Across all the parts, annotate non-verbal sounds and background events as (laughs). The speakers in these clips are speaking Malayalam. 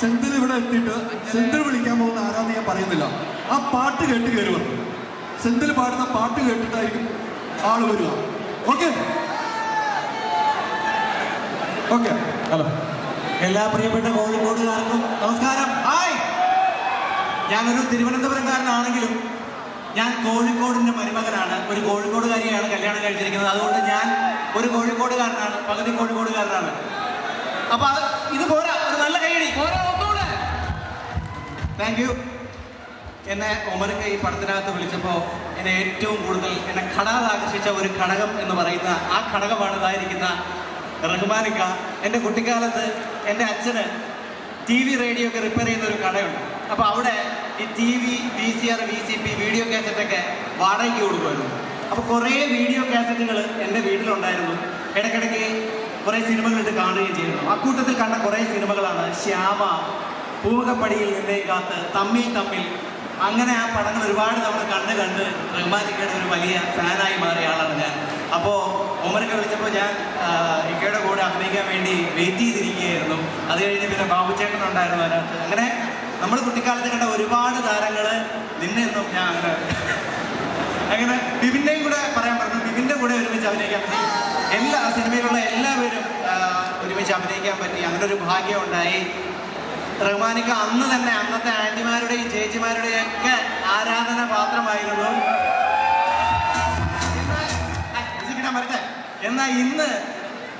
സെന്തിൽ ഇവിടെ എത്തിയിട്ട് സെന്തിൽ വിളിക്കാൻ പോകുന്ന ആരാന്ന് ഞാൻ പറയുന്നില്ല. ആ പാട്ട് കേട്ട് കയറി വന്നു സെന്തിൽ പാടുന്ന പാട്ട് കേട്ടിട്ടായിരിക്കും ആൾ വരിക. ഓക്കെ ഓക്കെ ഹലോ എല്ലാ പ്രിയപ്പെട്ട കോഴിക്കോടുകാർക്കും നമസ്കാരം. ഹായ് ഞാനൊരു തിരുവനന്തപുരംകാരനാണെങ്കിലും ഞാൻ കോഴിക്കോടിന്റെ മരുമകനാണ്. ഒരു കോഴിക്കോടുകാരിയാണ് കല്യാണം കഴിച്ചിരിക്കുന്നത്. അതുകൊണ്ട് ഞാൻ ഒരു കോഴിക്കോടുകാരനാണ് പകുതി കോഴിക്കോടുകാരനാണ്. അപ്പൊ അത് ഇത് പോരാ. താങ്ക് യു എന്നെ ഒമർക്ക് ഈ പടത്തിനകത്ത് വിളിച്ചപ്പോൾ എന്നെ ഏറ്റവും കൂടുതൽ എന്നെ ഘടാതെ ആകർഷിച്ച ഒരു ഘടകം എന്ന് പറയുന്ന ആ ഘടകമാണ് ഇതായിരിക്കുന്ന റഹ്മാനിക്ക. എന്റെ കുട്ടിക്കാലത്ത് എന്റെ അച്ഛന് ടി വി റേഡിയോ ഒക്കെ റിപ്പയർ ചെയ്യുന്ന ഒരു കടയുണ്ട്. അപ്പോൾ അവിടെ ഈ T V V C R V C P video കാസറ്റൊക്കെ വാടകയ്ക്ക് കൊടുക്കുമായിരുന്നു. അപ്പോൾ കുറേ വീഡിയോ കാസറ്റുകൾ എന്റെ വീട്ടിലുണ്ടായിരുന്നു. ഇടയ്ക്കിടയ്ക്ക് കുറേ സിനിമകളിട്ട് കാണുകയും ചെയ്യുന്നു. അക്കൂട്ടത്തിൽ കണ്ട കുറേ സിനിമകളാണ് ശ്യാമ പൂമുഖപ്പടിയിൽ നിന്നേ കാത്ത് തമ്മിൽ തമ്മിൽ. അങ്ങനെ ആ പടങ്ങൾ ഒരുപാട് തവണ കണ്ട് കണ്ട് റഹ്മാനിക്കയുടെ ഒരു വലിയ ഫാനായി മാറിയ ആളാണ് ഞാൻ. അപ്പോൾ ഒമരൊക്കെ വിളിച്ചപ്പോൾ ഞാൻ ഇക്കയുടെ കൂടെ അഭിനയിക്കാൻ വേണ്ടി വെയിറ്റ് ചെയ്തിരിക്കുകയായിരുന്നു. അത് കഴിഞ്ഞ് പിന്നെ ബാബുചേട്ടൻ ഉണ്ടായിരുന്നു അതിനകത്ത്. അങ്ങനെ നമ്മൾ കുട്ടിക്കാലത്ത് കണ്ട ഒരുപാട് താരങ്ങൾ നിന്നെന്നും ഞാൻ അങ്ങനെ (laughs) അങ്ങനെ ബിബിന്റെയും കൂടെ പറയാൻ പറഞ്ഞു. ബിബിന്റെ കൂടെ ഒരുമിച്ച് അഭിനയിക്കാൻ എല്ലാ സിനിമയിലുള്ള ആ, ഒരുമിച്ച് അഭിനയിക്കാൻ പറ്റി അങ്ങനെ ഒരു ഭാഗ്യം ഉണ്ടായി റഹ്മാനിക്ക് അന്ന് തന്നെ അന്നത്തെ ആന്റിമാരുടെയും ചേച്ചിമാരുടെയും ഒക്കെ ആരാധന പാത്രമായിരുന്നു എന്നാൽ ഇന്ന്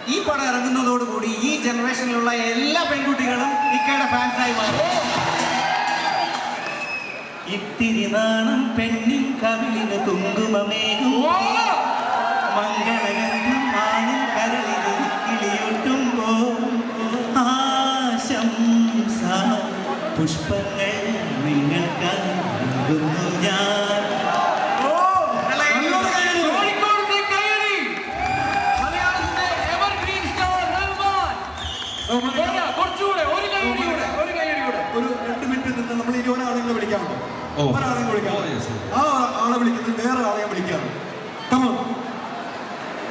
ഈ പടം ഇറങ്ങുന്നതോടുകൂടി ഈ ജനറേഷനിലുള്ള എല്ലാ പെൺകുട്ടികളും ഇക്കയുടെ ഫാൻസായി മാറും ഇത്തിരി നാണം പെണ്ണിൻ കവിളിന് കുങ്കുമമേകും പുഷ്പങ്ങൾ നിങ്ങൾക്ക് നൽകുന്നു ഞാൻ ഒരു രണ്ട് മിനിറ്റ് നിന്ന് നമ്മൾ ഇനി ഒരാളെ വിളിക്കാറുണ്ട് ഓ. ഒരാളെ